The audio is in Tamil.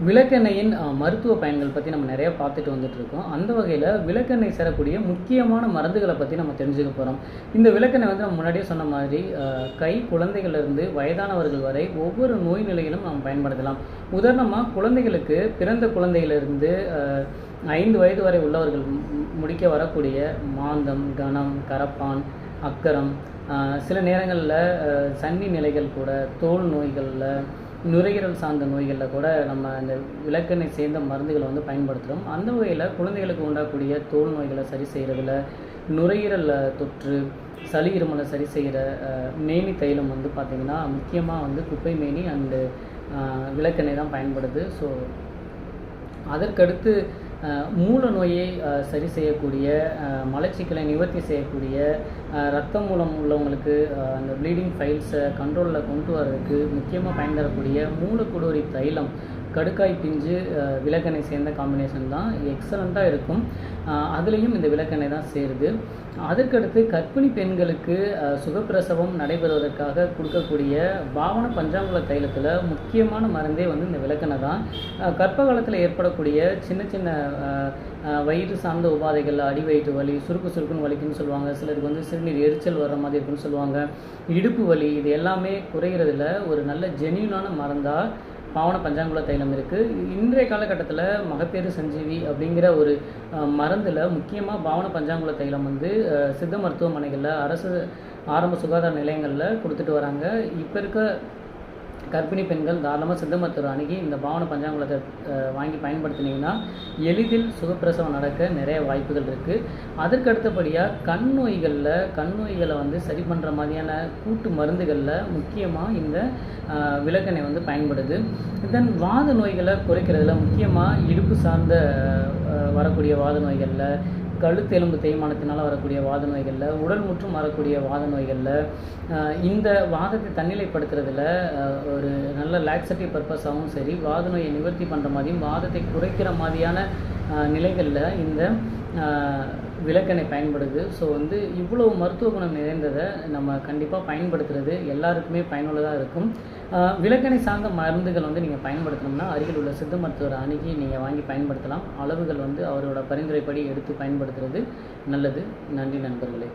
விளக்கெண்ணெயின் மருத்துவ பயன்கள் பற்றி நம்ம நிறைய பார்த்துட்டு வந்துட்டு இருக்கோம் அந்த வகையில் விளக்கெண்ணெய் சேரக்கூடிய முக்கியமான மருந்துகளை பற்றி நம்ம தெரிஞ்சுக்க போகிறோம் இந்த விளக்கெண்ணெய் வந்து நம்ம முன்னாடியே சொன்ன மாதிரி கை குழந்தைகளிலிருந்து வயதானவர்கள் வரை ஒவ்வொரு நோய் நிலையிலும் நாம் பயன்படுத்தலாம். உதாரணமாக குழந்தைகளுக்கு பிறந்த குழந்தையிலிருந்து ஐந்து வயது வரை உள்ளவர்கள் மு- முடிக்க வரக்கூடிய மாந்தம் கணம் கரப்பான் அக்கரம் சில நேரங்களில் சன்னி நிலைகள் கூட தோல் நோய்களில் நுரையீரல் சார்ந்த நோய்களில் கூட நம்ம இந்த விளக்கெண்ணெய் சேர்ந்த மருந்துகளை வந்து பயன்படுத்துகிறோம் அந்த வகையில் குழந்தைகளுக்கு உண்டாகக்கூடிய தோல் நோய்களை சரி செய்கிறதுல நுரையீரல் தொற்று சளி இருமலை சரி செய்கிற மேனி தைலம் வந்து பார்த்திங்கன்னா முக்கியமாக வந்து குப்பை மேனி அண்டு விளக்கெண்ணெய் தான் பயன்படுது. ஸோ அதற்கடுத்து மூல நோயை சரி செய்யக்கூடிய அஹ், மலச்சிக்கலை நிவர்த்தி செய்யக்கூடிய அஹ், ரத்தம் மூலம் உள்ளவங்களுக்கு அந்த ப்ளீடிங் ஃபைல்ஸை கண்ட்ரோலில் கொண்டு வர்றதுக்கு முக்கியமாக பயன் தரக்கூடிய மூலக்குடோரி தைலம் கடுக்காய் பிஞ்சு அஹ், விளக்கெண்ணெய் சேர்ந்த காம்பினேஷன் தான் எக்ஸலண்ட்டாக இருக்கும். அதுலேயும் இந்த விளக்கெண்ணெய் தான் சேருது. அதற்கடுத்து கர்ப்பிணி பெண்களுக்கு சுகப்பிரசவம் நடைபெறுவதற்காக கொடுக்கக்கூடிய பாவன பஞ்சாங்குல தைலத்தில் முக்கியமான மருந்தே வந்து இந்த விளக்கெண்ணெய் தான். கற்ப காலத்தில் ஏற்படக்கூடிய சின்ன சின்ன வயிறு சார்ந்த உபாதைகள் அடி வயிற்று வலி சுருக்கு சுருக்குன்னு வலிக்குன்னு சொல்லுவாங்க. சிலருக்கு வந்து சிறுநீர் எரிச்சல் வர்ற மாதிரி இருக்குன்னு சொல்லுவாங்க. இடுப்பு வலி இது எல்லாமே குறைகிறதுல ஒரு நல்ல ஜெனியூனான மருந்தாக பாவன பஞ்சாங்குல தைலம் இருக்குது இன்றைய காலகட்டத்தில் மகப்பேறு சஞ்சீவி அப்படிங்கிற ஒரு மருந்தில் முக்கியமாக பாவன பஞ்சாங்குல தைலம் வந்து அஹ், சித்த மருத்துவமனைகளில் அரசு ஆரம்ப சுகாதார நிலையங்களில் கொடுத்துட்டு வராங்க. இப்போ இருக்க கர்ப்பிணி பெண்கள் தாராளமாக சித்த மருத்துவர் அணுகி இந்த பாவன பஞ்சாங்குலத்தை வாங்கி பயன்படுத்தினீங்கன்னா எளிதில் சுகப்பிரசவம் நடக்க நிறைய வாய்ப்புகள் இருக்குது அதற்கு அடுத்தபடியாக கண் நோய்களில் கண் நோய்களை வந்து சரி பண்ணுற மாதிரியான கூட்டு மருந்துகளில் முக்கியமாக இந்த விளக்கெண்ணெய் வந்து பயன்படுது. தென் வாத நோய்களை குறைக்கிறதுல முக்கியமாக இடுப்பு சார்ந்த வரக்கூடிய வாத நோய்களில் கழுத்தெலும்பு தேய்மானத்தினால் வரக்கூடிய வாத நோய்களில் உடல் முற்றும் வரக்கூடிய வாத நோய்களில் இந்த வாதத்தை தன்னிலைப்படுத்துறதுல ஒரு நல்ல லாக்ஸட்டிவ் பர்பஸாகவும் சரி வாத நோயை நிவர்த்தி பண்ணுற மாதிரியும் வாதத்தை குறைக்கிற மாதிரியான நிலைகளில் இந்த விளக்கெண்ணெய் பயன்படுது. ஸோ வந்து இவ்வளோ மருத்துவ குணம் நிறைந்ததை நம்ம கண்டிப்பாக பயன்படுத்துறது எல்லாருக்குமே பயனுள்ளதாக இருக்கும். விளக்கெண்ணெய் சார்ந்த மருந்துகள் வந்து நீங்கள் பயன்படுத்தணும்னா அருகில் உள்ள சித்த மருத்துவரை அணுகி நீங்கள் வாங்கி பயன்படுத்தலாம். அளவுகள் வந்து அவரோட பரிந்துரைப்படி எடுத்து பயன்படுத்துறது நல்லது. நன்றி நண்பர்களே.